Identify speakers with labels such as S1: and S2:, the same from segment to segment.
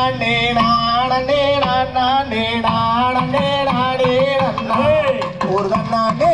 S1: நானே நானே நானே நானே நானே நானே ஒரு
S2: தன்னானே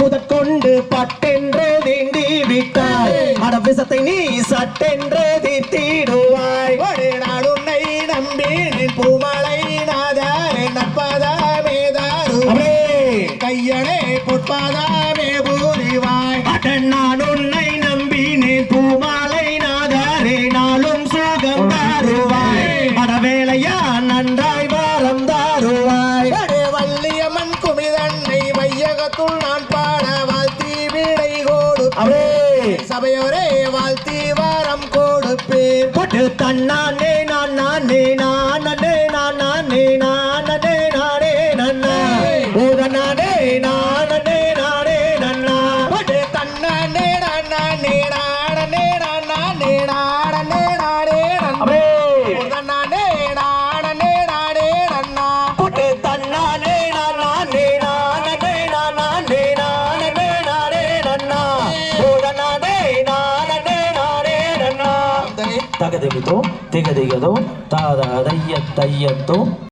S2: முதற்கொண்டு பட்டென்று தீண்டி விட்டாய். அட விஷத்தை நீ சட்டென்று
S1: தீத்திடுவாய் நான் உன்னை நம்பி பூமலை நாதாரே நற்பதா
S2: மேதாரு.
S1: கையனே பொற்பாதா
S2: உலகத்துள் நான்
S1: பாட வாழ்த்தி வீடை
S2: கொடுப்பே
S1: சபையோரே வாழ்த்தி வாரம் கொடுப்பேன்.
S2: போட்டு தன்னானே நான் தக திகிதோ திக திகதோ தாத தைய தையத்தோ